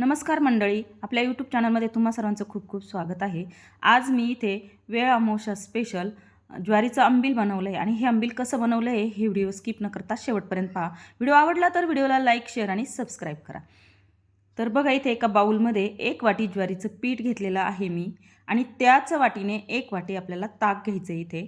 नमस्कार मंडळी आपल्या यूट्यूब चॅनलमध्ये तुम्हा सर्वांचं खूप खूप स्वागत आहे. आज मी इथे वेळ अमोशा स्पेशल ज्वारीचं अंबील बनवलं आहे आणि हे अंबील कसं बनवलं आहे हे व्हिडिओ स्किप न करता शेवटपर्यंत पहा. व्हिडिओ आवडला तर व्हिडिओला लाईक शेअर आणि सबस्क्राईब करा. तर बघा इथे एका बाऊलमध्ये एक वाटी ज्वारीचं पीठ घेतलेलं आहे मी आणि त्याच वाटीने एक वाटी आपल्याला ताक घ्यायचं आहे इथे.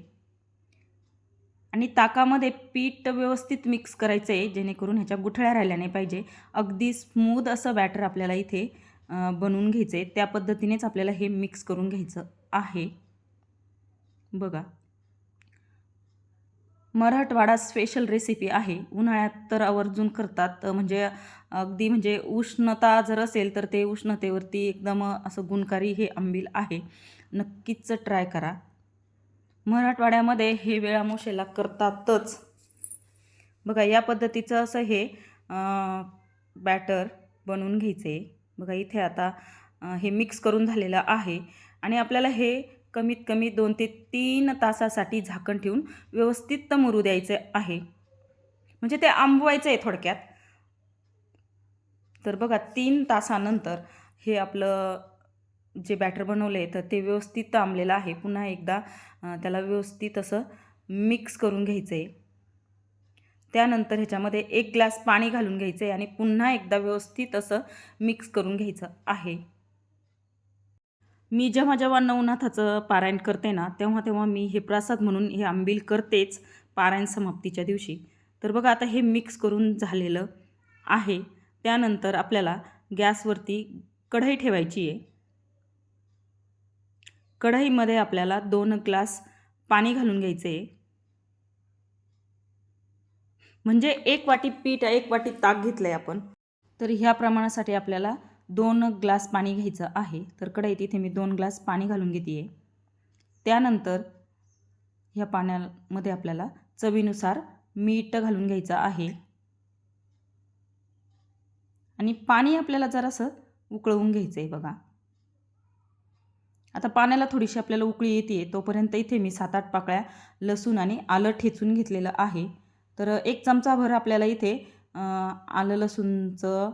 आणि ताकामध्ये पीठ व्यवस्थित मिक्स करायचं आहे जेणेकरून ह्याच्या गुठळ्या राहिल्या नाही पाहिजे. अगदी स्मूद असं बॅटर आपल्याला इथे बनवून घ्यायचं आहे त्या पद्धतीनेच आपल्याला हे मिक्स करून घ्यायचं आहे. बघा. मराठवाडा स्पेशल रेसिपी आहे. उन्हाळ्यात तर आवर्जून करतात. म्हणजे अगदी म्हणजे उष्णता जर असेल तर ते उष्णतेवरती एकदम असं गुणकारी हे आंबील आहे. नक्कीच ट्राय करा. मराठवाड्यामध्ये हे वेळामोशेला करतातच. बघा या पद्धतीचं असं हे बॅटर बनवून घ्यायचं. आहे बघा इथे आता हे मिक्स करून झालेलं आहे आणि आपल्याला हे कमीत कमी दोन ते तीन तासासाठी झाकण ठेवून व्यवस्थित मुरू द्यायचं आहे. म्हणजे ते आंबवायचं आहे थोडक्यात. तर बघा तीन तासानंतर हे आपलं जे बॅटर बनवलं आहे तर ते व्यवस्थित आंबलेलं आहे. पुन्हा एकदा त्याला व्यवस्थित असं मिक्स करून घ्यायचं आहे त्यानंतर ह्याच्यामध्ये एक ग्लास पाणी घालून घ्यायचं आहे आणि पुन्हा एकदा व्यवस्थित असं मिक्स करून घ्यायचं आहे. मी जेव्हा जेव्हा नवनाथाचं पारायण करते ना तेव्हा तेव्हा मी हे प्रसाद म्हणून हे आंबील करतेच पारायण समाप्तीच्या दिवशी. तर बघा आता हे मिक्स करून झालेलं आहे. त्यानंतर आपल्याला गॅसवरती कढई ठेवायची आहे कढईमध्ये आपल्याला दोन ग्लास पाणी घालून घ्यायचं. आहे म्हणजे एक वाटी पीठ एक वाटी ताक घेतलं आहे आपण. तर ह्या प्रमाणासाठी आपल्याला दोन ग्लास पाणी घ्यायचं आहे. तर कढईत इथे मी दोन ग्लास पाणी घालून घेते आहे त्यानंतर ह्या पाण्यामध्ये आपल्याला चवीनुसार मीठ घालून घ्यायचं आहे. आणि पाणी आपल्याला जरासं उकळवून घ्यायचं आहे बघा. आता पाण्याला थोडीशी आपल्याला उकळी येते तोपर्यंत इथे मी सात आठ पाकळ्या लसूण आणि आलं ठेचून घेतलेलं आहे. तर एक चमचाभर आपल्याला इथे आलं लसूणचं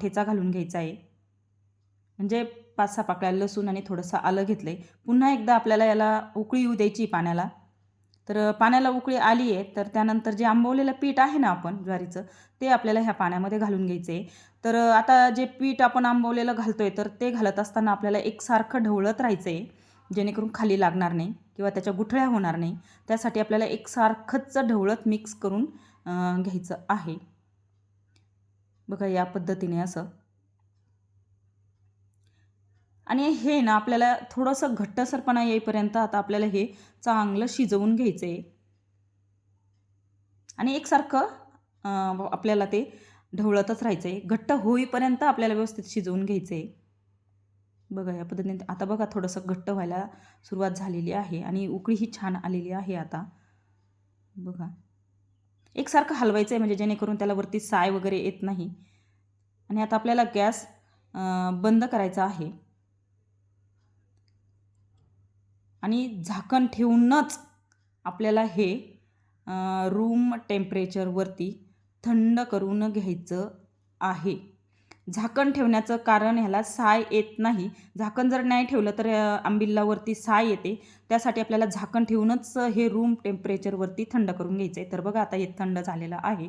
ठेचा घालून घ्यायचा आहे. म्हणजे पाच सहा पाकळ्या लसूण आणि थोडंसं आलं घेतलं आहे पुन्हा एकदा आपल्याला याला उकळी येऊ द्यायची पाण्याला. तर पाण्याला उकळी आली आहे तर त्यानंतर जे आंबवलेलं पीठ आहे ना आपण ज्वारीचं ते आपल्याला ह्या पाण्यामध्ये घालून घ्यायचं आहे तर आता जे पीठ आपण आंबवलेलं घालतोय तर ते घालत असताना आपल्याला एकसारखं ढवळत राहायचं आहे जेणेकरून खाली लागणार नाही किंवा त्याच्या गुठळ्या होणार नाही. त्यासाठी आपल्याला एकसारखंच ढवळत मिक्स करून घ्यायचं आहे. बघा या पद्धतीने असं आणि हे ना आपल्याला थोडंसं घट्टसरपणा येईपर्यंत आता आपल्याला हे चांगलं शिजवून घ्यायचं आहे आणि एकसारखं आपल्याला ते ढवळतच राहायचं आहे घट्ट होईपर्यंत आपल्याला व्यवस्थित शिजवून घ्यायचं आहे बघा या पद्धतीने आता बघा थोडंसं घट्ट व्हायला सुरुवात झालेली आहे आणि उकळी ही छान आलेली आहे आता. बघा. एकसारखं हलवायचं आहे म्हणजे जेणेकरून त्याला वरती साय वगैरे येत नाही. आणि आता आपल्याला गॅस बंद करायचा आहे. आणि झाकण ठेवूनच आपल्याला हे रूम टेम्परेचरवरती थंड करून घ्यायचं आहे. झाकण ठेवण्याचं कारण ह्याला साय येत नाही. झाकण जर नाही ठेवलं तर आंबिल्लावरती आंबिलावरती साय येते. त्यासाठी आपल्याला झाकण ठेवूनच हे रूम टेम्परेचरवरती थंड करून घ्यायचं आहे तर बघा आता हे थंड झालेलं आहे.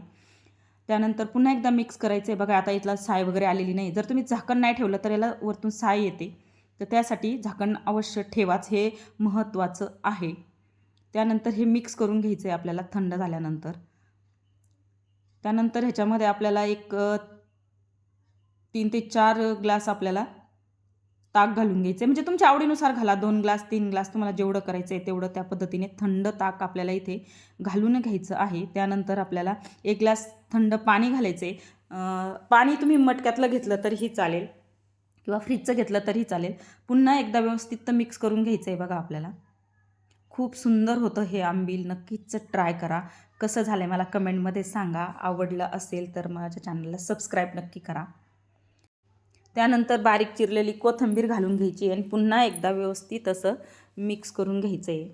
त्यानंतर पुन्हा एकदा मिक्स करायचं आहे बघा आता इथला साय वगैरे आलेली नाही. जर तुम्ही झाकण नाही ठेवलं तर याला वरतून साय येते. तर त्यासाठी झाकण अवश्य ठेवाच हे महत्त्वाचं आहे. त्यानंतर हे मिक्स करून घ्यायचं आहे आपल्याला थंड झाल्यानंतर. त्यानंतर ह्याच्यामध्ये आपल्याला एक तीन ते चार ग्लास आपल्याला ताक घालून घ्यायचं म्हणजे तुमच्या आवडीनुसार घाला. दोन ग्लास तीन ग्लास तुम्हाला जेवढं करायचं आहे तेवढं त्या पद्धतीने थंड ताक आपल्याला इथे घालून घ्यायचं आहे. त्यानंतर आपल्याला एक ग्लास थंड पाणी घालायचं आहे पाणी तुम्ही मटक्यातलं घेतलं तरीही चालेल. किंवा फ्रीजचं घेतलं तरी चालेल. पुन्हा एकदा व्यवस्थित तर मिक्स करून घ्यायचं आहे बघा आपल्याला. खूप सुंदर होतं हे आंबील. नक्कीच ट्राय करा. कसं झालं आहे मला कमेंटमध्ये सांगा. आवडलं असेल तर माझ्या चॅनलला सबस्क्राईब नक्की करा. त्यानंतर बारीक चिरलेली कोथिंबीर घालून घ्यायची आणि पुन्हा एकदा व्यवस्थित असं मिक्स करून घ्यायचं आहे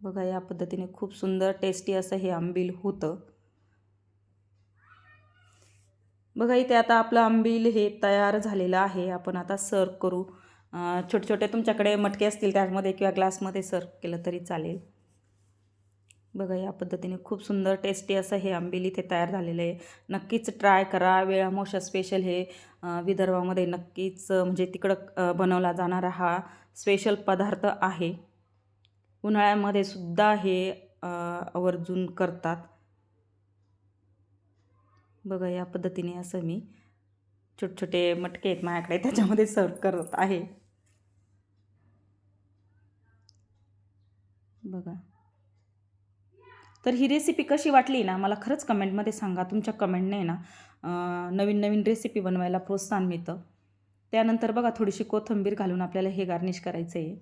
बघा या पद्धतीने खूप सुंदर टेस्टी असं हे आंबील होतं. बघा इथे आता आपलं आंबील हे तयार झालेलं आहे. आपण आता सर्व करू. छोटे छोटे तुमच्याकडे मटके असतील त्यामध्ये किंवा ग्लासमध्ये सर्व केलं तरी चालेल. बघा या पद्धतीने खूप सुंदर टेस्टी असं हे आंबील इथे तयार झालेलं आहे. नक्कीच ट्राय करा. वेळामोशा स्पेशल हे विदर्भामध्ये नक्कीच म्हणजे तिकडं बनवला जाणारा हा स्पेशल पदार्थ आहे. उन्हाळ्यामध्ये सुद्धा हे आवर्जून करतात. बघा या पद्धतीने असं मी छोटे छोटे मटके आहेत माझ्याकडे त्याच्यामध्ये सर्व करत आहे. बघा. तर ही रेसिपी कशी वाटली ना मला खरंच कमेंटमध्ये सांगा. तुमच्या कमेंटने ना नवीन नवीन रेसिपी बनवायला प्रोत्साहन मिळतं. त्यानंतर बघा थोडीशी कोथिंबीर घालून आपल्याला हे गार्निश करायचं आहे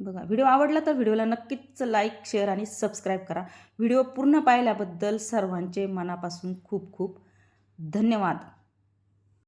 बघा व्हिडिओ आवडला तर व्हिडिओला नक्कीच लाईक शेअर आणि सबस्क्राईब करा. व्हिडिओ पूर्ण पाहिल्याबद्दल सर्वांचे मनापासून खूप खूप धन्यवाद.